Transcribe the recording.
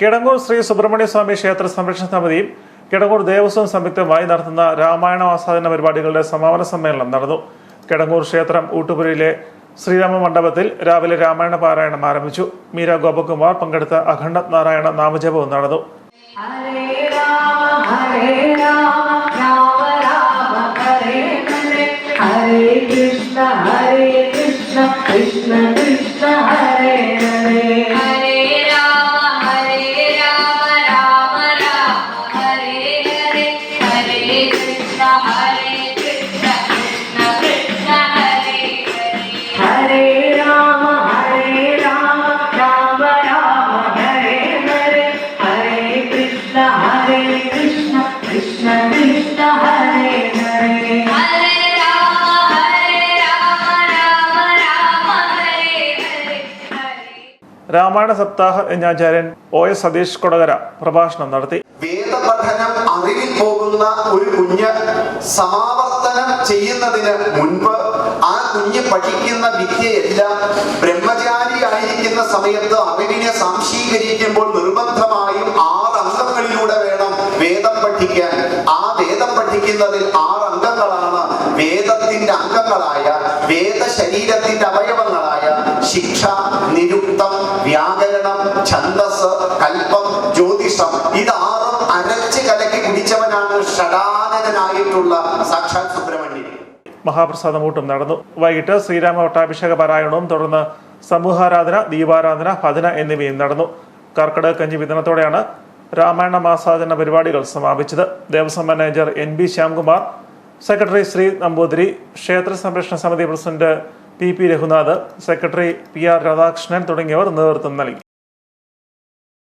കിടങ്ങൂർ ശ്രീ സുബ്രഹ്മണ്യ സ്വാമി ക്ഷേത്ര സംരക്ഷണ സമിതിയും കിടങ്ങൂർ ദേവസ്വം സംയുക്തമായി നടത്തുന്ന രാമായണ ആസ്വാദന പരിപാടികളുടെ സമാപന സമ്മേളനം നടന്നു. കിടങ്ങൂർ ക്ഷേത്രം ഊട്ടുപുരയിലെ ശ്രീരാമ മണ്ഡപത്തിൽ രാവിലെ രാമായണ പാരായണം ആരംഭിച്ചു. മീര ഗോപകുമാർ പങ്കെടുത്ത അഖണ്ഡ നാരായണ നാമജപവും നടന്നു. ഹരേ കൃഷ്ണ ഹരേ കൃഷ്ണ കൃഷ്ണ കൃഷ്ണ ഹരേ ഹരേ. കൃഷ്ണ രാമായണ സപ്താഹ യജ്ഞാചാര്യൻ ഒ എസ് സതീഷ് കൊടകര പ്രഭാഷണം നടത്തി. വേദപഠനം അറിവിൽ പോകുന്ന ഒരു കുഞ്ഞ് സമാവർത്തനം ചെയ്യുന്നതിന് മുൻപ് ആ കുഞ്ഞ് പഠിക്കുന്ന വിദ്യയെല്ലാം ബ്രഹ്മചാരി ആയിരിക്കുന്ന സമയത്ത് അറിവിനെ സംശീകരിക്കുമ്പോൾ നിർബന്ധമായും ആറ് അംഗങ്ങളിലൂടെ വേണം വേദം പഠിക്കാൻ. ആ വേദം പഠിക്കുന്നതിൽ ആറ് അംഗങ്ങളാണ് വേദത്തിന്റെ അംഗങ്ങളായ വേദ ശരീരത്തിന്റെ ശിക്ഷ നിരുക്തം വ്യാകരണം ഛന്ദസ് കൽപ്പം ജ്യോതിഷം. ഇതാറും അരച്ച് കലക്കി കുടിച്ചവനാണ് ഷടാനനായിട്ടുള്ള സാക്ഷാൽ സുബ്രഹ്മണ്യൻ. മഹാപ്രസാദമൂട്ടും നടന്നു. വൈകിട്ട് ശ്രീരാമ പട്ടാഭിഷേക പാരായണവും തുടർന്ന് സമൂഹാരാധന ദീപാരാധന ഭജന എന്നിവയും നടന്നു. കർക്കിടക കഞ്ഞി വിതരണത്തോടെയാണ് രാമായണ മാസാചരണ പരിപാടികൾ സമാപിച്ചത്. Devaswom manager N B Shyamkumar secretary Shri Namboothiri ക്ഷേത്ര സംരക്ഷണ സമിതി president P P Raghunath secretary P R Radhakrishnan തുടങ്ങിയവർ നേതൃത്വം നൽകി.